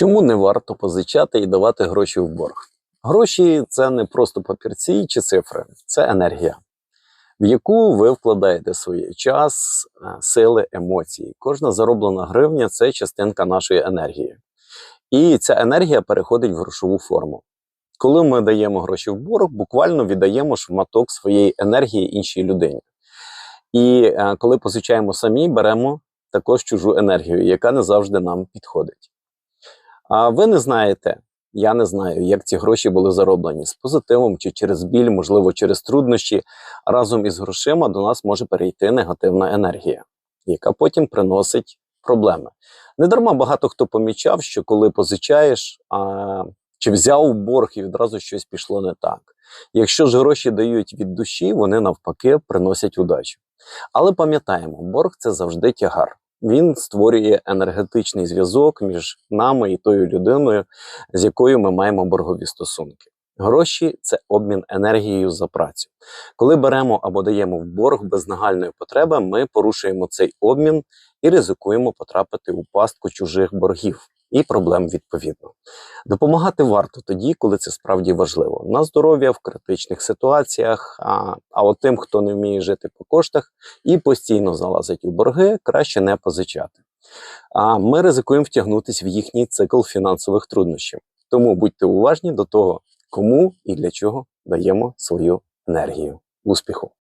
Чому не варто позичати і давати гроші в борг? Гроші це не просто папірці чи цифри, це енергія, в яку ви вкладаєте свій час, е, сили, емоції. Кожна зароблена гривня це частинка нашої енергії. І ця енергія переходить в грошову форму. Коли ми даємо гроші в борг, буквально віддаємо шматок своєї енергії іншій людині. І е, коли позичаємо самі, беремо також чужу енергію, яка не завжди нам підходить. А ви не знаєте, я не знаю, як ці гроші були зароблені з позитивом чи через біль, можливо, через труднощі. Разом із грошима до нас може перейти негативна енергія, яка потім приносить проблеми. Недарма багато хто помічав, що коли позичаєш, а, чи взяв борг і відразу щось пішло не так. Якщо ж гроші дають від душі, вони навпаки приносять удачу. Але пам'ятаємо, борг це завжди тягар. Він створює енергетичний зв'язок між нами і тою людиною, з якою ми маємо боргові стосунки. Гроші це обмін енергією за працю. Коли беремо або даємо в борг без нагальної потреби, ми порушуємо цей обмін і ризикуємо потрапити у пастку чужих боргів і проблем відповідно. Допомагати варто тоді, коли це справді важливо. На здоров'я в критичних ситуаціях. А, а от тим, хто не вміє жити по коштах і постійно залазить у борги, краще не позичати. А ми ризикуємо втягнутися в їхній цикл фінансових труднощів. Тому будьте уважні до того, кому і для чого даємо свою енергію. Успіху!